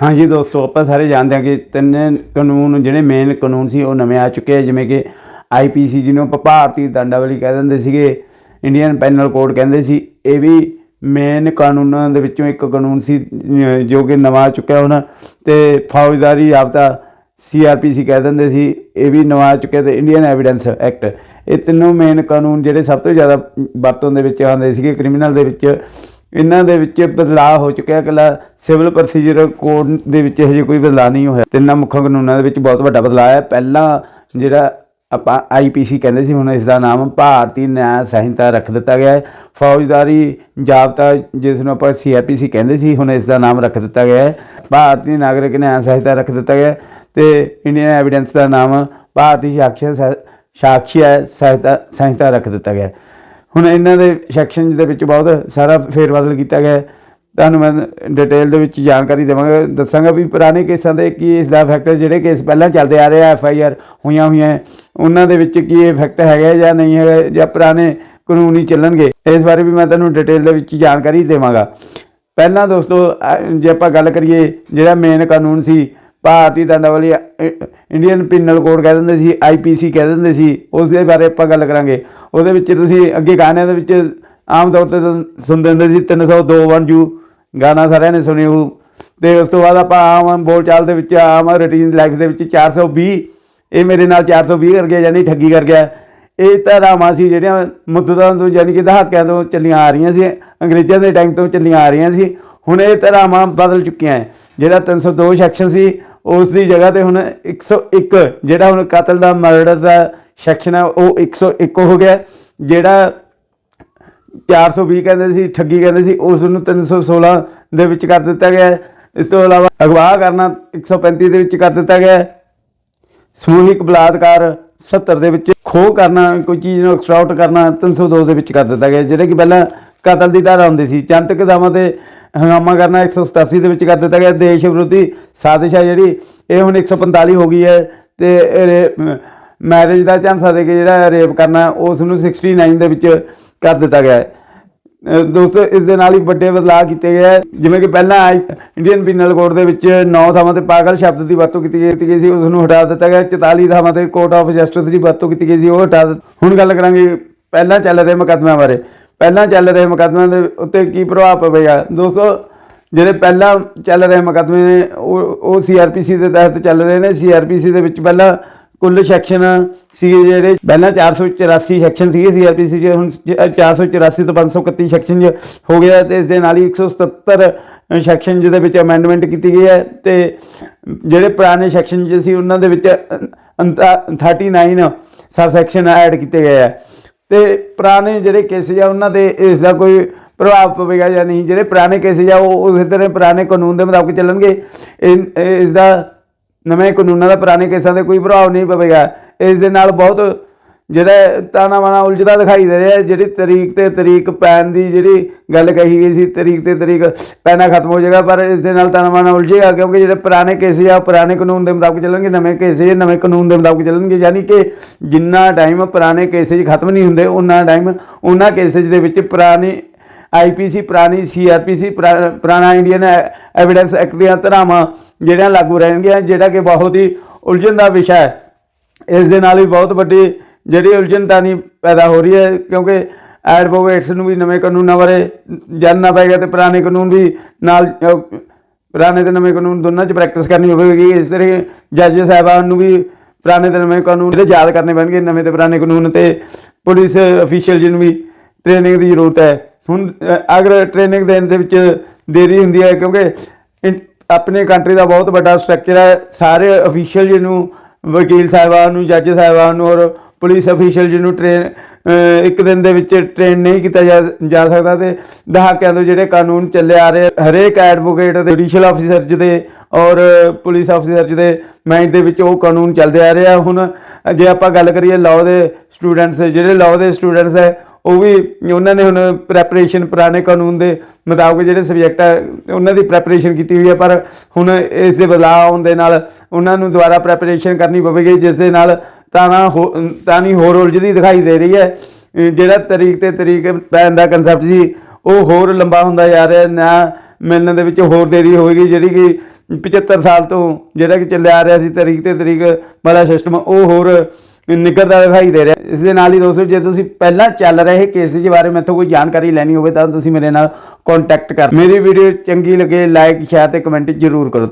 ਹਾਂਜੀ ਦੋਸਤੋ, ਆਪਾਂ ਸਾਰੇ ਜਾਣਦੇ ਹਾਂ ਕਿ ਤਿੰਨ ਕਾਨੂੰਨ, ਜਿਹੜੇ ਮੇਨ ਕਾਨੂੰਨ ਸੀ, ਉਹ ਨਵੇਂ ਆ ਚੁੱਕੇ ਆ, ਜਿਵੇਂ ਕਿ ਆਈਪੀਸੀ ਜਿਹਨੂੰ ਆਪਾਂ ਭਾਰਤੀ ਦੰਡਾਵਲੀ ਕਹਿ ਦਿੰਦੇ ਸੀਗੇ ਇੰਡੀਅਨ ਪੈਨਲ ਕੋਡ ਕਹਿੰਦੇ ਸੀ। ਇਹ ਵੀ ਮੇਨ ਕਾਨੂੰਨਾਂ ਦੇ ਵਿੱਚੋਂ ਇੱਕ ਕਾਨੂੰਨ ਸੀ ਜੋ ਕਿ ਨਵਾਂ ਆ ਚੁੱਕਿਆ ਹੁਣ, ਤੇ ਫੌਜਦਾਰੀ ਜਾਬਤਾ ਸੀਆਰਪੀਸੀ ਕਹਿ ਦਿੰਦੇ ਸੀ, ਇਹ ਵੀ ਨਵਾਂ ਚੁੱਕਿਆ ਤੇ ਇੰਡੀਅਨ ਐਵੀਡੈਂਸ ਐਕਟ ਇਹ ਤਿੰਨੋਂ ਮੇਨ ਕਾਨੂੰਨ ਜਿਹੜੇ ਸਭ ਤੋਂ ਜ਼ਿਆਦਾ ਵਰਤੋਂ ਦੇ ਵਿੱਚ ਆਉਂਦੇ ਸੀਗੇ ਕ੍ਰਿਮੀਨਲ ਦੇ ਵਿੱਚ। ਇਹਨਾਂ ਦੇ ਵਿੱਚ ਬਦਲਾਅ ਹੋ ਚੁੱਕਿਆ ਇਕੱਲਾ ਸਿਵਲ ਪ੍ਰੋਸੀਜਰ ਕੋਡ ਦੇ ਵਿੱਚ ਹਜੇ ਕੋਈ ਬਦਲਾਅ ਨਹੀਂ ਹੋਇਆ। ਤਿੰਨਾਂ ਮੁੱਖ ਕਾਨੂੰਨਾਂ ਦੇ ਵਿੱਚ ਬਹੁਤ ਵੱਡਾ ਬਦਲਾਅ ਹੈ। ਪਹਿਲਾਂ ਜਿਹੜਾ ਆਪਾਂ ਆਈਪੀਸੀ ਕਹਿੰਦੇ ਸੀ, ਹੁਣ ਇਸ ਦਾ ਨਾਮ ਭਾਰਤੀ ਨਿਆਂ ਸੰਹਿਤਾ ਰੱਖ ਦਿੱਤਾ ਗਿਆ ਹੈ। ਫੌਜਦਾਰੀ ਜਾਬਤਾ ਜਿਸ ਨੂੰ ਆਪਾਂ ਸੀਆਰਪੀਸੀ ਕਹਿੰਦੇ ਸੀ, ਹੁਣ ਇਸ ਦਾ ਨਾਮ ਰੱਖ ਦਿੱਤਾ ਗਿਆ ਹੈ। ਭਾਰਤੀ ਨਾਗਰਿਕ ਨਿਆਂ ਸੰਹਿਤਾ ਰੱਖ ਦਿੱਤਾ ਗਿਆ ਹੈ ਤੇ ਇੰਡੀਅਨ ਐਵੀਡੈਂਸ ਦਾ ਨਾਮ ਭਾਰਤੀ ਸਾਕਸ਼ੀ ਸਹਿ- ਸਾਕਸ਼ੀ ਸਹਿਤਾ, ਸੰਹਿਤਾ ਰੱਖ ਦਿੱਤਾ ਗਿਆ ਹੁਣ ਇਹਨਾਂ ਦੇ ਸੈਕਸ਼ਨ ਦੇ ਵਿੱਚ ਬਹੁਤ ਸਾਰਾ ਫੇਰਬਦਲ ਕੀਤਾ ਗਿਆ ਤੁਹਾਨੂੰ ਮੈਂ ਡਿਟੇਲ ਦੇ ਵਿੱਚ ਜਾਣਕਾਰੀ ਦੇਵਾਂਗਾ, ਦੱਸਾਂਗਾ ਵੀ ਪੁਰਾਣੇ ਕੇਸਾਂ ਦੇ ਕੀ ਇਸ ਦਾ ਇਫੈਕਟ ਜਿਹੜੇ ਕੇਸ ਪਹਿਲਾਂ ਚੱਲਦੇ ਆ ਰਹੇ ਆ ਐਫ ਆਈ ਆਰ ਹੋਈਆਂ ਹੋਈਆਂ ਉਹਨਾਂ ਦੇ ਵਿੱਚ ਕੀ ਇਹ ਫੈਕਟ ਹੈਗਾ ਜਾਂ ਨਹੀਂ ਹੈਗਾ ਜਾਂ ਪੁਰਾਣੇ ਕਾਨੂੰਨ ਹੀ ਚੱਲਣਗੇ। ਇਸ ਬਾਰੇ ਵੀ ਮੈਂ ਤੁਹਾਨੂੰ ਡਿਟੇਲ ਦੇ ਵਿੱਚ ਜਾਣਕਾਰੀ ਦੇਵਾਂਗਾ। ਪਹਿਲਾਂ ਦੋਸਤੋ ਜੇ ਆਪਾਂ ਗੱਲ ਕਰੀਏ, ਜਿਹੜਾ ਮੇਨ ਕਾਨੂੰਨ ਸੀ ਭਾਰਤੀ ਦੰਡਾਵਲੀ ਇੰਡੀਅਨ ਪਿਨਲ ਕੋਡ ਕਹਿ ਦਿੰਦੇ ਸੀ ਆਈਪੀਸੀ ਕਹਿ ਦਿੰਦੇ ਸੀ ਉਸ ਦੇ ਬਾਰੇ ਆਪਾਂ ਗੱਲ ਕਰਾਂਗੇ। ਉਹਦੇ ਵਿੱਚ ਤੁਸੀਂ ਅੱਗੇ ਗਾਣਿਆਂ ਦੇ ਵਿੱਚ ਆਮ ਤੌਰ ਤੇ ਤਾਂ ਸੁਣਦੇ ਹੁੰਦੇ ਸੀ 302 ਵਨ ਜੂ ਗਾਣਾ ਸਾਰਿਆਂ ਨੇ ਸੁਣਿਆ ਹੋਊ। ਤੇ ਉਸ ਤੋਂ ਬਾਅਦ ਆਪਾਂ ਆਮ ਬੋਲਚਾਲ ਦੇ ਵਿੱਚ, ਆਮ ਰੂਟੀਨ ਲਾਈਫ ਦੇ ਵਿੱਚ 420 ਇਹ ਮੇਰੇ ਨਾਲ 420 ਕਰ ਗਿਆ ਯਾਨੀ ਠੱਗੀ ਕਰ ਗਿਆ। ਇਹ ਧਾਰਾਵਾਂ ਸੀ ਜਿਹੜੀਆਂ ਮੁੱਦਤਾਂ ਤੋਂ ਯਾਨੀ ਕਿ ਦਹਾਕਿਆਂ ਤੋਂ ਚੱਲੀਆਂ ਆ ਰਹੀਆਂ ਸੀ, ਅੰਗਰੇਜ਼ਾਂ ਦੇ ਟਾਈਮ ਤੋਂ ਚੱਲੀਆਂ ਆ ਰਹੀਆਂ ਸੀ। ਹੁਣ ਇਹ ਧਾਰਾਵਾਂ ਬਦਲ ਚੁੱਕੀਆਂ ਹੈ। ਜਿਹੜਾ 302 ਸੈਕਸ਼ਨ ਸੀ ਉਸ ਦੀ ਜਗ੍ਹਾ ਤੇ ਹੁਣ 101 ਜਿਹੜਾ ਹੁਣ ਕਤਲ ਦਾ ਮਰਡਰ ਦਾ ਸੈਕਸ਼ਨ ਹੈ, ਉਹ 101 ਹੋ ਗਿਆ। ਜਿਹੜਾ 420 ਕਹਿੰਦੇ ਸੀ, ਠੱਗੀ ਕਹਿੰਦੇ ਸੀ, ਉਸ ਨੂੰ 316 ਦੇ ਵਿੱਚ ਕਰ ਦਿੱਤਾ ਗਿਆ ਇਸ ਤੋਂ ਇਲਾਵਾ ਅਗਵਾ ਕਰਨਾ 135 ਦੇ ਵਿੱਚ ਕਰ ਦਿੱਤਾ ਗਿਆ ਸਮੂਹਿਕ ਬਲਾਤਕਾਰ 70 ਦੇ ਵਿੱਚ ਖੋਹ ਕਰਨਾ, ਕੋਈ ਚੀਜ਼ ਨੂੰ ਐਕਸਟ੍ਰੈਕਟ ਕਰਨਾ 302 ਦੇ ਵਿੱਚ ਕਰ ਦਿੱਤਾ ਗਿਆ ਜਿਹੜਾ ਕਿ ਪਹਿਲਾਂ ਕਤਲ ਦੀ ਧਾਰਾ ਹੁੰਦੀ ਸੀ। ਜਨਤਕ ਦਾਵਾਂ ਤੇ ਹੰਗਾਮਾ ਕਰਨਾ 187 ਦੇ ਵਿੱਚ ਕਰ ਦਿੱਤਾ ਗਿਆ। ਦੇਸ਼ ਵਿਰੋਧੀ ਸਾਜ਼ਿਸ਼ ਹੈ ਜਿਹੜੀ, ਇਹ ਹੁਣ 145 ਹੋ ਗਈ ਹੈ ਤੇ ਮੈਰਿਜ ਦਾ ਝਾਂਸਾ ਦੇ ਕੇ ਜਿਹੜਾ ਰੇਪ ਕਰਨਾ, ਉਸ ਨੂੰ 69 ਦੇ ਵਿੱਚ ਕਰ ਦਿੱਤਾ ਗਿਆ ਦੋਸਤੋ, ਇਸ ਦੇ ਨਾਲ ਹੀ ਵੱਡੇ ਬਦਲਾਅ ਕੀਤੇ ਗਏ ਜਿਵੇਂ ਕਿ ਪਹਿਲਾਂ ਆਈ- ਇੰਡੀਅਨ ਪੀਨਲ ਕੋਡ ਦੇ ਵਿੱਚ 9 ਥਾਵਾਂ ਤੇ ਪਾਗਲ ਸ਼ਬਦ ਦੀ ਵਰਤੋਂ ਕੀਤੀ ਗਈ ਸੀ ਉਸ ਨੂੰ ਹਟਾ ਦਿੱਤਾ ਗਿਆ। 44 ਥਾਵਾਂ ਤੇ ਕੋਰਟ ਆਫ ਜਸਟਿਸ ਦੀ ਵਰਤੋਂ ਕੀਤੀ ਗਈ ਸੀ। ਉਹ ਹਟਾ ਦਿੱਤ। ਹੁਣ ਗੱਲ ਕਰਾਂਗੇ, ਪਹਿਲਾਂ ਚੱਲ ਰਹੇ ਮੁਕੱਦਮਿਆਂ ਬਾਰੇ। ਪਹਿਲਾਂ ਚੱਲ ਰਹੇ ਮੁਕੱਦਮਿਆਂ ਦੇ ਉੱਤੇ ਕੀ ਪ੍ਰਭਾਵ ਪਵੇਗਾ? ਦੋਸਤੋ, ਜਿਹੜੇ ਪਹਿਲਾਂ ਚੱਲ ਰਹੇ ਮੁਕੱਦਮੇ ਨੇ, ਉਹ ਉਹ ਸੀਆਰਪੀਸੀ ਦੇ ਤਹਿਤ ਚੱਲ ਰਹੇ ਨੇ। ਸੀਆਰਪੀਸੀ ਦੇ ਵਿੱਚ ਪਹਿਲਾਂ ਕੁੱਲ ਸੈਕਸ਼ਨ ਸੀਗੇ ਜਿਹੜੇ, ਪਹਿਲਾਂ 484 ਸੈਕਸ਼ਨ ਸੀਗੇ ਸੀਆਰਪੀਸੀ ਦੇ ਹੁਣ 484 ਤੋਂ 531 ਸੈਕਸ਼ਨ ਹੋ ਗਿਆ ਤੇ ਇਸ ਦੇ ਨਾਲ ਹੀ 177 ਸੈਕਸ਼ਨ ਜਿਹਦੇ ਵਿੱਚ ਅਮੈਂਡਮੈਂਟ ਕੀਤੀ ਗਈ ਹੈ ਤੇ ਜਿਹੜੇ ਪੁਰਾਣੇ ਸੈਕਸ਼ਨ ਜਿਹੇ ਸੀ, ਉਹਨਾਂ ਦੇ ਵਿੱਚ ਅੰਤਾ- 39 ਸਬ ਸੈਕਸ਼ਨ ਐਡ ਕੀਤੇ ਗਏ ਹੈ ਤੇ ਪੁਰਾਣੇ ਜਿਹੜੇ ਕੇਸਿਸ ਆ, ਉਹਨਾਂ ਤੇ ਇਸ ਦਾ ਕੋਈ ਪ੍ਰਭਾਵ ਪਵੇਗਾ ਜਾਂ ਨਹੀਂ? ਜਿਹੜੇ ਪੁਰਾਣੇ ਕੇਸਿਸ ਆ, ਉਹ ਉਸੇ ਤਰ੍ਹਾਂ ਪੁਰਾਣੇ ਕਾਨੂੰਨ ਦੇ ਮੁਤਾਬਕ ਚੱਲਣਗੇ। ਇਹ- ਇਸ ਦਾ ਨਵੇਂ ਕਾਨੂੰਨਾਂ ਦਾ ਪੁਰਾਣੇ ਕੇਸਾਂ ਤੇ ਕੋਈ ਪ੍ਰਭਾਵ ਨਹੀਂ ਪਵੇਗਾ। ਇਸ ਦੇ ਨਾਲ ਬਹੁਤ ਜਿਹੜਾ ਤਾਣਾ ਮਾਣਾ ਉਲਝਦਾ ਦਿਖਾਈ ਦੇ ਰਿਹਾ ਜਿਹੜੀ ਤਰੀਕ ਤੇ ਤਰੀਕ ਪੈਣ ਦੀ ਜਿਹੜੀ ਗੱਲ ਕਹੀ ਗਈ ਸੀ, ਤਰੀਕ ਤੇ ਤਰੀਕ ਪੈਣਾ ਖਤਮ ਹੋ ਜਾਏਗਾ, ਪਰ ਇਸ ਦੇ ਨਾਲ ਤਾਣਾ ਮਾਣਾ ਉਲਝੇਗਾ, ਕਿਉਂਕਿ ਜਿਹੜੇ ਪੁਰਾਣੇ ਕੇਸ ਆ ਪੁਰਾਣੇ ਕਾਨੂੰਨ ਦੇ ਮੁਤਾਬਕ ਚੱਲਣਗੇ, ਨਵੇਂ ਕੇਸ ਨਵੇਂ ਕਾਨੂੰਨ ਦੇ ਮੁਤਾਬਕ ਚੱਲਣਗੇ, ਯਾਨੀ ਕਿ ਜਿੰਨਾ ਟਾਈਮ ਪੁਰਾਣੇ ਕੇਸਿਸ ਖਤਮ ਨਹੀਂ ਹੁੰਦੇ ਉਹਨਾਂ ਟਾਈਮ ਉਹਨਾਂ ਕੇਸਿਸ ਦੇ ਵਿੱਚ ਪੁਰਾਣੇ ਆਈਪੀਸੀ ਪੁਰਾਣੀ ਸੀਆਰਪੀਸੀ ਪੁਰਾਣਾ ਇੰਡੀਅਨ ਐਵੀਡੈਂਸ ਐਕਟ ਦੀਆਂ ਧਾਰਾਵਾਂ ਜਿਹੜੀਆਂ ਲਾਗੂ ਰਹਿਣਗੀਆਂ, ਜਿਹੜਾ ਕਿ ਬਹੁਤ ਹੀ ਉਲਝਣ ਦਾ ਵਿਸ਼ਾ ਹੈ। ਇਸ ਦੇ ਨਾਲ ਵੀ ਬਹੁਤ ਵੱਡੀ ਜਿਹੜੀ ਉਲਝਣਤਾਨੀ ਪੈਦਾ ਹੋ ਰਹੀ ਹੈ, ਕਿਉਂਕਿ ਐਡਵੋਕੇਟਸ ਨੂੰ ਵੀ ਨਵੇਂ ਕਾਨੂੰਨਾਂ ਬਾਰੇ ਜਾਣਨਾ ਪਏਗਾ ਤੇ ਪੁਰਾਣੇ ਕਾਨੂੰਨ ਵੀ ਨਾਲ ਪੁਰਾਣੇ ਤੇ ਨਵੇਂ ਕਾਨੂੰਨ ਦੋਨਾਂ 'ਚ ਪ੍ਰੈਕਟਿਸ ਕਰਨੀ ਹੋਵੇਗੀ। ਇਸ ਤਰ੍ਹਾਂ ਜੱਜ ਸਾਹਿਬਾਨ ਨੂੰ ਵੀ ਪੁਰਾਣੇ ਤੇ ਨਵੇਂ ਕਾਨੂੰਨ ਜਿਹੜੇ ਯਾਦ ਕਰਨੇ ਪੈਣਗੇ, ਨਵੇਂ ਤੇ ਪੁਰਾਣੇ ਕਾਨੂੰਨ ਤੇ ਪੁਲਿਸ ਅਫੀਸ਼ੀਅਲ ਜੀ ਨੂੰ ਵੀ ਟ੍ਰੇਨਿੰਗ ਦੀ ਜ਼ਰੂਰਤ ਹੈ। ਹੁਣ ਅਗਰ ਟ੍ਰੇਨਿੰਗ ਦੇਣ ਦੇ ਵਿੱਚ ਦੇਰੀ ਹੁੰਦੀ ਹੈ, ਕਿਉਂਕਿ ਇਨ- ਆਪਣੇ ਕੰਟਰੀ ਦਾ ਬਹੁਤ ਵੱਡਾ ਸਟਰਕਚਰ ਹੈ। ਸਾਰੇ ਅਫੀਸ਼ੀਅਲ ਜੀ ਨੂੰ ਵਕੀਲ ਸਾਹਿਬਾਨ ਨੂੰ ਜੱਜ ਸਾਹਿਬਾਨ ਨੂੰ ਔਰ ਪੁਲਿਸ ਅਫੀਸ਼ਲ ਜਿਹਨੂੰ ਟ੍ਰੇਨ ਇੱਕ ਦਿਨ ਦੇ ਵਿੱਚ ਟ੍ਰੇਨ ਨਹੀਂ ਕੀਤਾ ਜਾ ਸਕਦਾ ਤੇ ਦਹਾਕਿਆਂ ਤੋਂ ਜਿਹੜੇ ਕਾਨੂੰਨ ਚੱਲੇ ਆ ਰਹੇ ਹਰੇਕ ਐਡਵੋਕੇਟ ਤੇ ਜੁਡੀਸ਼ੀਅਲ ਅਫੀਸਰ ਜੀ ਔਰ ਪੁਲਿਸ ਅਫੀਸਰ ਜਿਹਦੇ ਮਾਈਂਡ ਦੇ ਵਿੱਚ ਉਹ ਕਾਨੂੰਨ ਚੱਲਦੇ ਆ ਰਹੇ ਆ। ਹੁਣ ਜੇ ਆਪਾਂ ਗੱਲ ਕਰੀਏ ਲਾਅ ਦੇ ਸਟੂਡੈਂਟਸ ਜਿਹੜੇ ਲਾਅ ਦੇ ਸਟੂਡੈਂਟਸ ਹੈ ਉਹ ਵੀ ਉਹਨਾਂ ਨੇ ਹੁਣ ਪ੍ਰੈਪਰੇਸ਼ਨ ਪੁਰਾਣੇ ਕਾਨੂੰਨ ਦੇ ਮੁਤਾਬਕ ਜਿਹੜੇ ਸਬਜੈਕਟ ਆ, ਉਹਨਾਂ ਦੀ ਪ੍ਰੈਪਰੇਸ਼ਨ ਕੀਤੀ ਹੋਈ ਹੈ ਪਰ ਹੁਣ ਇਸ ਦੇ ਬਦਲਾਅ ਆਉਣ ਦੇ ਨਾਲ ਉਹਨਾਂ ਨੂੰ ਦੁਬਾਰਾ ਪ੍ਰੈਪਰੇਸ਼ਨ ਕਰਨੀ ਪਵੇਗੀ, ਜਿਸ ਦੇ ਨਾਲ ਤਾਂ ਤਾਣਾ ਤਾਣੀ ਹੋਰ ਉਲਝਦੀ ਦਿਖਾਈ ਦੇ ਰਹੀ ਹੈ। ਜਿਹੜਾ ਤਰੀਕ ਤੇ ਤਰੀਕ ਪੈਣ ਦਾ ਕਨਸੈਪਟ ਸੀ ਉਹ ਹੋਰ ਲੰਬਾ ਹੁੰਦਾ ਜਾ ਰਿਹਾ, ਨਾ ਮਿਲਣ ਦੇ ਵਿੱਚ ਹੋਰ ਦੇਰੀ ਹੋਵੇਗੀ, ਜਿਹੜੀ ਕਿ 75 ਸਾਲ ਤੋਂ ਜਿਹੜਾ ਕਿ ਚੱਲਿਆ ਆ ਰਿਹਾ ਸੀ, ਤਰੀਕ ਤੇ ਤਰੀਕ ਵਾਲਾ ਸਿਸਟਮ ਉਹ ਹੋਰ ਨਿਕਲਦਾ ਦਿਖਾਈ ਦੇ ਰਿਹਾ। ਇਸ ਦੇ ਨਾਲ ਹੀ ਦੋਸਤੋ, ਜੇ ਤੁਸੀਂ ਪਹਿਲਾਂ ਚੱਲ ਰਹੇ ਕੇਸ ਦੇ ਬਾਰੇ, ਮੈਥੋਂ ਕੋਈ ਜਾਣਕਾਰੀ ਲੈਣੀ ਹੋਵੇ ਤਾਂ ਤੁਸੀਂ ਮੇਰੇ ਨਾਲ ਕੰਟੈਕਟ ਕਰ ਮੇਰੀ ਵੀਡੀਓ ਚੰਗੀ ਲੱਗੇ ਲਾਈਕ ਸ਼ੇਅਰ ਤੇ ਕਮੈਂਟ ਜ਼ਰੂਰ ਕਰੋ।